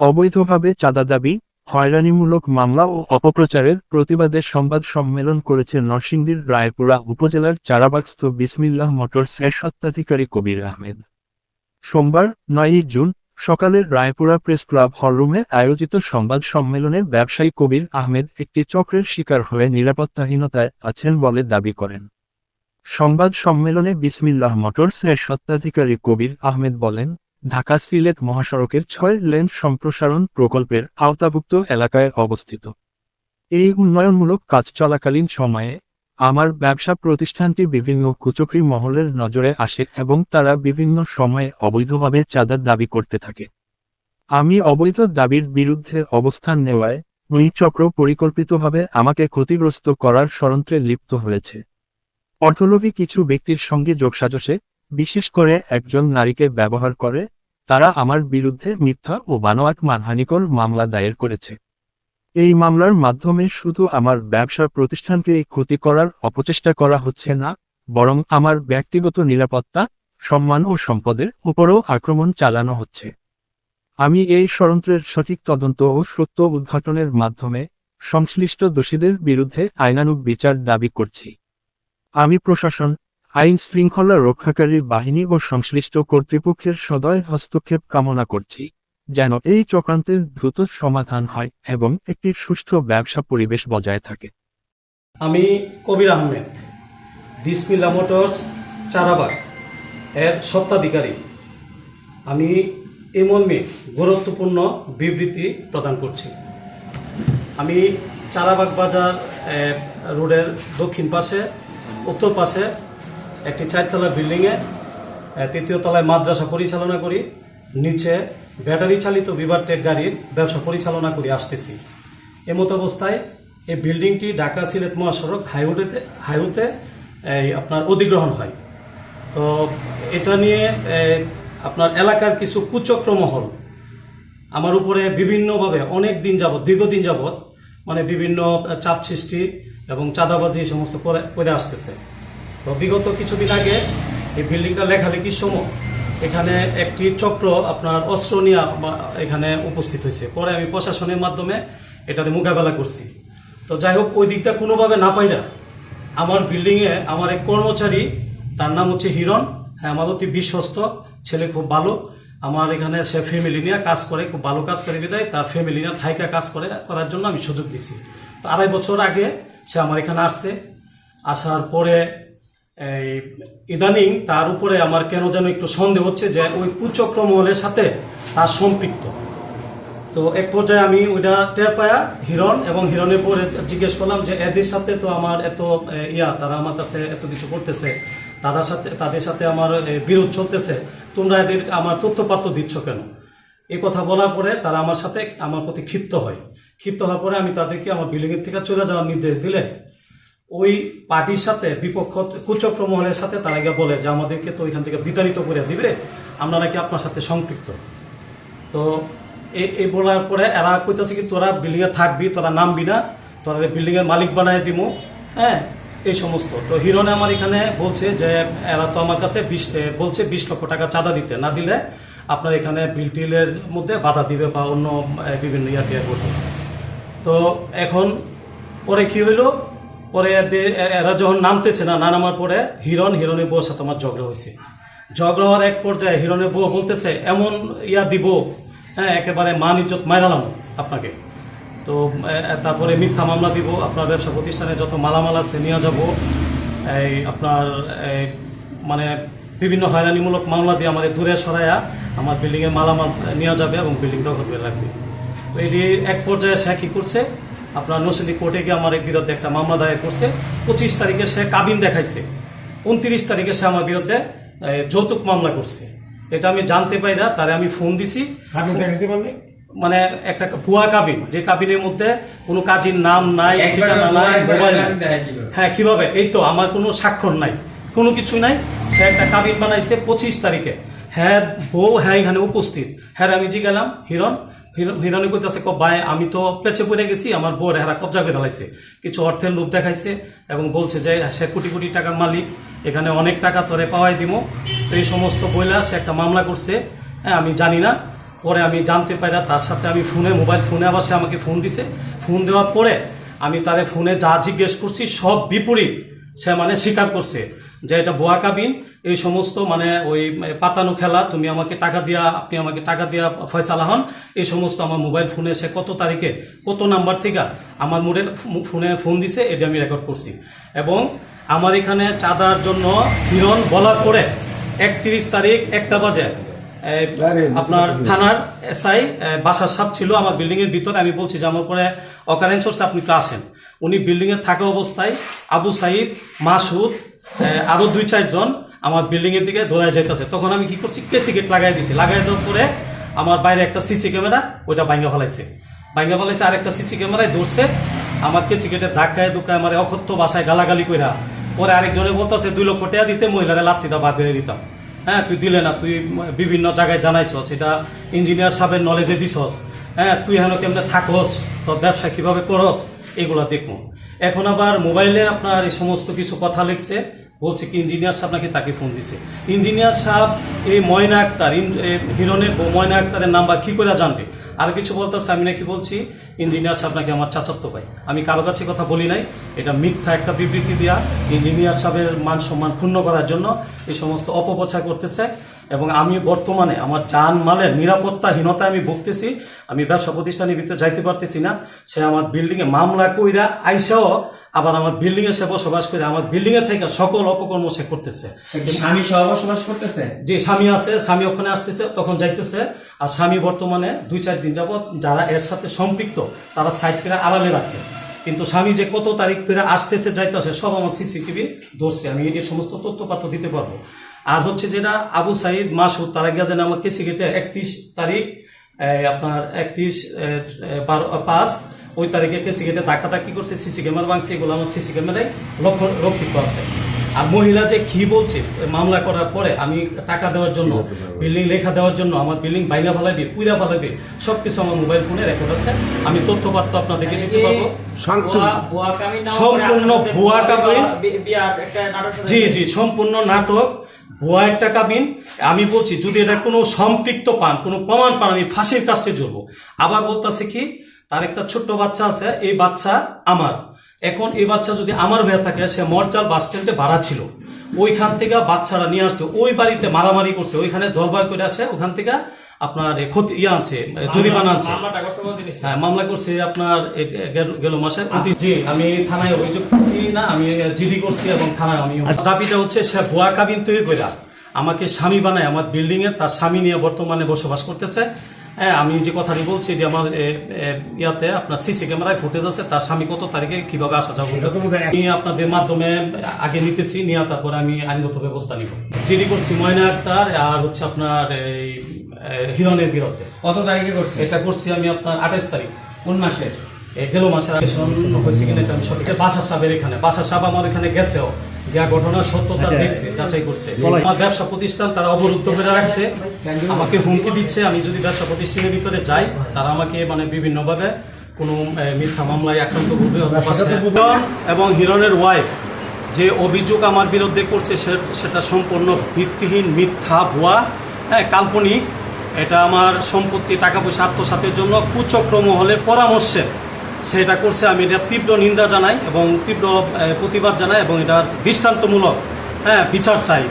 অবৈধভাবে চাঁদা দাবি, হয়রানিমূলক মামলা ও অপপ্রচারের প্রতিবাদে সংবাদ সম্মেলন করেছে নরসিংদীর রায়পুরা উপজেলার চারাবাগস্থ বিসমিল্লাহ মোটরসের স্বত্বাধিকারী কবির আহমেদ। সোমবার, নয়ই জুন, সকালে রায়পুরা প্রেস ক্লাব হলরুমে আয়োজিত সংবাদ সম্মেলনে ব্যবসায়ী কবির আহমেদ একটি চক্রের শিকার হয়ে নিরাপত্তাহীনতায় আছেন বলে দাবি করেন। সংবাদ সম্মেলনে বিসমিল্লাহ মোটরস এর স্বত্বাধিকারী কবির আহমেদ বলেন ঢাকা সিলেট মহাসড়কের ছয় লেন সম্প্রসারণ প্রকল্পের আওতাভুক্ত এলাকায় অবস্থিত। এই উন্নয়নমূলক কাজ চলাকালীন সময়ে আমার ব্যবসা প্রতিষ্ঠানটি বিভিন্ন কুচক্রি মহলের নজরে আসে এবং তারা বিভিন্ন সময়ে অবৈধভাবে চাঁদার দাবি করতে থাকে। আমি অবৈধ দাবির বিরুদ্ধে অবস্থান নেওয়ায় চক্র পরিকল্পিতভাবে আমাকে ক্ষতিগ্রস্ত করার ষড়যন্ত্রে লিপ্ত হয়েছে। অর্থলোভী কিছু ব্যক্তির সঙ্গে যোগসাজশে, বিশেষ করে একজন নারীকে ব্যবহার করে তারা আমার বিরুদ্ধে মিথ্যা ও বানোয়াট মানহানিকর মামলা দায়ের করেছে। এই মামলার মাধ্যমে শুধু আমার ব্যবসার প্রতিষ্ঠানকে ক্ষতি করার অপচেষ্টা করা হচ্ছে না, বরং আমার ব্যক্তিগত নিরাপত্তা, সম্মান ও সম্পদের উপরও আক্রমণ চালানো হচ্ছে। আমি এই ষড়যন্ত্রের সঠিক তদন্ত ও সত্য উদ্ঘাটনের মাধ্যমে সংশ্লিষ্ট দোষীদের বিরুদ্ধে আইনানুগ বিচার দাবি করছি। আমি প্রশাসন আইন শৃঙ্খলা রক্ষাকারী বাহিনী ও সংশ্লিষ্ট কর্তৃপক্ষের সদয় হস্তক্ষেপ কামনা করছি, যেন এই চক্রান্তের দ্রুত সমাধান হয় এবং একটি সুষ্ঠু ব্যবসা পরিবেশ বজায় থাকে। আমি কবির আহমেদ বিসমিল্লা মোটরস, চারাবাগ, এর সত্ত্বাধিকারী আমি এই মর্মে গুরুত্বপূর্ণ বিবৃতি প্রদান করছি। আমি চারাবাগ বাজার রোডের দক্ষিণ পাশে, উত্তর পাশে একটি চারতলা বিল্ডিংয়ে তৃতীয় তলায় মাদ্রাসা পরিচালনা করি, নিচে ব্যাটারি চালিত বিভারটেক গাড়ির ব্যবসা পরিচালনা করে, আসতেছি। এমত অবস্থায় এই বিল্ডিংটি ঢাকা সিলেট মহাসড়ক হাইওয়েতে হাইওয়েতে এই আপনার অধিগ্রহণ হয়। তো এটা নিয়ে আপনার এলাকার কিছু কুচক্র মহল, আমার উপরে বিভিন্নভাবে অনেক দিন যাবৎ, দীর্ঘদিন যাবৎ মানে বিভিন্ন চাপ সৃষ্টি এবং চাঁদাবাজি এই সমস্ত করে করে আসতেছে। তো বিগত কিছুদিন আগে এই বিল্ডিংটা লেখালেখির সময় এখানে একটি চক্র আপনার অস্ত্র নিয়ে এখানে উপস্থিত হয়েছে। পরে আমি প্রশাসনের মাধ্যমে এটাতে মোকাবেলা করছি। তো যাই হোক, ওই দিকটা কোনোভাবে না পাইরা আমার বিল্ডিংয়ে আমার এক কর্মচারী, তার নাম হচ্ছে হিরণ। হ্যাঁ আমার অতি বিশ্বস্ত, ছেলে খুব ভালো। আমার এখানে সে ফ্যামিলি নিয়ে কাজ করে, খুব ভালো কাজ করে বিদায়। তার ফ্যামিলি নিয়ে থাইকা কাজ করে, করার জন্য আমি সুযোগ দিছি। তো আড়াই বছর আগে সে আমার এখানে আসছে। আসার পরে এই ইদানিং তার উপরে আমার কেন যেন একটু সন্দেহ হচ্ছে যে ওই কুচক্র মহলের সাথে তার সম্পৃক্ত। তো এক পর্যায়ে আমি ওইটা টের পায়া হিরণ এবং হিরণের পরে জিজ্ঞেস করলাম যে, এদের সাথে তো আমার এত ইয়া, তারা আমার কাছে এত কিছু করতেছে, তাদের সাথে তাদের সাথে আমার বিরোধ চলতেছে, তোমরা এদের আমার তথ্যপাত্র দিচ্ছ কেন? এই কথা বলার পরে তারা আমার সাথে আমার প্রতি ক্ষিপ্ত হয়। ক্ষিপ্ত হওয়ার পরে আমি তাদেরকে আমার বিল্ডিংয়ের থেকে চলে যাওয়ার নির্দেশ দিলে ওই পার্টির সাথে বিপক্ষ কুচক্র মহলের সাথে তারা গিয়ে বলে যে, আমাদেরকে তো ওইখান থেকে বিতাড়িত করে দিবে, আমরা নাকি আপনার সাথে সম্পৃক্ত। তো এই বলার পরে এরা কইতাছে কি, তোরা বিল্ডিংয়ে থাকবি, তোরা নামবি না, তোরা বিল্ডিংয়ের মালিক বানায় দিমু। হ্যাঁ এই সমস্ত। তো হিরনে আমার এখানে বলছে যে, এরা তো আমার কাছে বিশ বলছে বিশ লক্ষ টাকা চাঁদা দিতে, না দিলে আপনার এখানে বিল টিলের মধ্যে বাধা দিবে বা অন্য বিভিন্ন ইয়া টিয়া করবে তো এখন পরে কি হইল পরে এরা যখন নামতেছে না না নামার পরে হিরণ হিরণের বউর সাথে আমার ঝগড়া হয়েছে। ঝগড়া হওয়ার এক পর্যায়ে হিরণের বউ বলতেছে, এমন ইয়া দিব হ্যাঁ একেবারে মান ইজ্জত মাইরালাম আপনাকে। তো তারপরে মিথ্যা মামলা দিব, আপনার ব্যবসা প্রতিষ্ঠানে যত মালামাল আছে নিয়ে যাব। এই আপনার মানে বিভিন্ন হয়রানিমূলক মামলা দিয়ে আমার দূরে সরাইয়া আমার বিল্ডিংয়ে মালামাল নিয়ে যাবে এবং বিল্ডিং দখল করে রাখবে। তো এটি এক পর্যায়ে সে কি করছে আপনার নসিন্দি কোর্টে গিয়ে আমার বিরুদ্ধে একটা মামলা দায়ের করছে। পঁচিশ তারিখে সে কাবিন দেখাইছে। উনত্রিশ তারিখে সে আমার বিরুদ্ধে যৌতুক মামলা করছে। এটা আমি জানতে পাই না তারে আমি ফোন দিছি। মানে মানে একটা ভুয়া কাবিন যে কাবিনের মধ্যে কোনো কাজীর নাম নাই ঠিকানা নাই মোবাইল নাই। হ্যাঁ কীভাবে? এই তো আমার কোনো স্বাক্ষর নাই। কোনো কিছু নাই। সে একটা কাবিন বানাইছে পঁচিশ তারিখে। হ্যাঁ বউ হ্যাঁ এখানে উপস্থিত। হ্যাঁ আমি জি গেলাম, হিরণ। হিরণ- কইতাছে, ক, ভাই, আমি তো পেছে পড়ে গেছি, আমার বউ হেরা কবজা করে ফেলাইছে। কিছু অর্থের লোভ দেখাইছে এবং বলছে যে, সে কোটি কোটি টাকার মালিক, এখানে অনেক টাকা তরে পাওয়াই দিব। এই সমস্ত বইলা সে একটা মামলা করছে। হ্যাঁ আমি জানি না। পরে আমি জানতে পারি তার সাথে আমি ফোনে, মোবাইল ফোনে আবার সে আমাকে ফোন দিছে। ফোন দেওয়ার পরে আমি তারে ফোনে যা জিজ্ঞেস করছি, সব বিপরীত সে মানে স্বীকার করছে যে, এটা বোয়া কাবিন এই সমস্ত মানে ওই পাতানো খেলা তুমি আমাকে টাকা দিয়া আপনি আমাকে টাকা দিয়া ফয়সালা হন এই সমস্ত আমার মোবাইল ফোনে সে কত তারিখে কত নাম্বার থেকে আমার মোড়ে ফোনে ফোন দিছে এটা আমি রেকর্ড করছি। এবং আমার এখানে চাঁদার জন্য হিরণ বলার পরে একত্রিশ তারিখ একটা বাজে আপনার থানার এসআই বাসার সাপ ছিল আমার বিল্ডিং এর ভিতরে আমি বলছি যে আমার পরে অকারেন্স হচ্ছে আপনি আসেন। উনি বিল্ডিং এ থাকা অবস্থায় আবু সাইদ মাসুদ আরও দুই চারজন আমার বিল্ডিং এর দিকে দৌড়ায় যাইতেছে। তখন আমি কি করছি? কেসি গেট লাগাই দিছি। লাগাই দেওয়ার পরে আমার বাইরে একটা সিসি ক্যামেরা ওইটা ভাঙ্গা ফেলাইছে। ভাঙ্গা ফেলাইছে, আরেকটা সিসি ক্যামেরায় ধরছে। আমার কেসি গেটে ধাক্কায় ধুকায় আমার অকথ্য বাসায় গালাগালি কইরা। পরে আরেকজনে বলতেছে, দুই লক্ষ টাকা দিতে মহিলারা লাত্তিটা বাদ দিয়ে দিতাম। হ্যাঁ তুই দিলে না, তুই বিভিন্ন জায়গায় জানাইছস। এটা ইঞ্জিনিয়ার সাহেবের নলেজে দিছস। হ্যাঁ তুই হেন কেমনে থাকস তোর ব্যবসা কীভাবে করস? এগুলা দেখব। এখন আবার মোবাইলে আপনার এই সমস্ত কিছু কথা লিখছে। বলছে কি ইঞ্জিনিয়ার সাহেব নাকি তাকে ফোন দিছে। ইঞ্জিনিয়ার সাহেব, এই ময়না আক্তার হিরণের ময়না আক্তারের নাম্বার কী করে জানবে? আর কিছু বলতেছে, আমি নাকি বলছি ইঞ্জিনিয়ার সাহেব নাকি আমার চাচাত্ত ভাই। আমি কারও কাছে কথা বলি নাই, এটা মিথ্যা একটা বিবৃতি দেওয়া ইঞ্জিনিয়ার সাহেবের মান সম্মান ক্ষুণ্ণ করার জন্য এই সমস্ত অপপ্রচার করতেছে। এবং আমি বর্তমানে আমার যান মালের নিরাপত্তাহীনতায় আমি ভুগতেছি আমি ব্যবসা প্রতিষ্ঠানের ভিতরে যাইতে পারতেছি না। সে আমার বিল্ডিং এ মামলা কইরা আইসাও আবার আমার বিল্ডিং এ সে বসবাস করে আমার বিল্ডিং এ থেকে সকল অপকর্ম সে করতেছে। স্বামী সহ বসবাস করতেছে? যে স্বামী আছে স্বামী ওখানে আসতেছে তখন যাইতেছে। আর স্বামী বর্তমানে দুই চার দিন যাবত যারা এর সাথে সম্পৃক্ত তারা সাইড করে আড়ালে রাখতে কিন্তু স্বামী যে কত তারিখ ধরে আসতেছে যাইতেছে সব আমার সিসিটিভি ধরছে। আমি এই সমস্ত তথ্যপাত্র দিতে পারব। আর হচ্ছে যেটা আবু সাইদ মাসুদ তারা গিয়া যেন আমার কেসি গেটে একত্রিশ তারিখ আপনার একত্রিশ বারো পাঁচ ওই তারিখে কেসি গেটে ধাক্কা ধাক্কি করছে সিসি ক্যামেরা ভাঙছে এগুলো আমার সিসি ক্যামেরায় লক্ষ্য রক্ষিত আছে। আর মহিলা যে কি বলছে মামলা করার পরে আমি টাকা দেওয়ার জন্য বিল্ডিং লেখা দেওয়ার জন্য আমার বিল্ডিং বাইনা ফেলাইবে পুইরা ফেলাইবে সবকিছু আমার মোবাইল ফোনে রেকর্ড আছে। আমি তথ্যপাত্র আপনাদেরকে দিতে পারব সম্পূর্ণ ভুয়া কাবিন। জি জি সম্পূর্ণ নাটক। ভুয়া একটা কাবিন, আমি বলছি, যদি এটা কোনো সম্পৃক্ত পান, কোনো প্রমাণ পান, আমি ফাঁসির কাছে জড়বো আবার বলতেছে কি, তার একটা ছোট্ট বাচ্চা আছে, এই বাচ্চা আমার। এখন এই বাচ্চা যদি আমার হয়ে থাকে, সে মরজাল বাস স্ট্যান্ডে ভাড়া ছিল। ওইখান থেকে বাচ্চারা নিয়ে আসছে, ওই বাড়িতে মারামারি করছে, ওইখানে দরবার করে আসে, ওখান থেকে আপনার ক্ষতি ইয়ে আনছে জরিমানা আনছে হ্যাঁ মামলা করছে আপনার গেল- মাসে। জি আমি থানায় অভিযোগ করছি না আমি জিডি করছি এবং থানায় আমি দাবিটা হচ্ছে সে ভুয়া কাবিন তৈরি করে আমাকে স্বামী বানায় আমার বিল্ডিং এ তার স্বামী নিয়ে বর্তমানে বসবাস করতেছে। হ্যাঁ আমি যে কথাটি বলছি যে আমার ইয়াতে আপনার সিসি ক্যামেরায় ফুটেজ আছে তার স্বামী কত তারিখে কীভাবে আসা যাওয়া করতেছে? আমি আপনাদের মাধ্যমে আগে নিতেছি নিয়ে তারপরে আমি আইনগত ব্যবস্থা নিব। জিডি করছি ময়না আক্তার আর হচ্ছে আপনার এই হিরণের বিরুদ্ধে। কত তারিখে করছি? এটা করছি আমি আপনার আঠাশ তারিখ। কোন মাসের? এই গেল মাসের হয়েছে কিনা এটা আমি সঠিক বাসা সাহেবের এখানে। বাসা সাহেব আমার এখানে গেছেও। যা ঘটনার সত্যতা দেখছে যাচাই করছে। আমার ব্যবসা প্রতিষ্ঠান তারা অবরুদ্ধ করে রাখছে। আমাকে হুমকি দিচ্ছে আমি যদি ব্যবসা প্রতিষ্ঠানের ভিতরে যাই তারা আমাকে মানে বিভিন্ন ভাবে কোনো মিথ্যা মামলায় আক্রান্ত করবে অথবা এবং হিরণের ওয়াইফ যে অভিযোগ আমার বিরুদ্ধে করছে সেটা সম্পূর্ণ ভিত্তিহীন মিথ্যা ভুয়া। হ্যাঁ কাল্পনিক। এটা আমার সম্পত্তি টাকা পয়সা আত্মসাতের জন্য কুচক্র মহলের পরামর্শে। সেটা করছে আমি এটা তীব্র নিন্দা জানাই এবং তীব্র প্রতিবাদ জানাই এবং এটার দৃষ্টান্তমূলক হ্যাঁ বিচার চাই।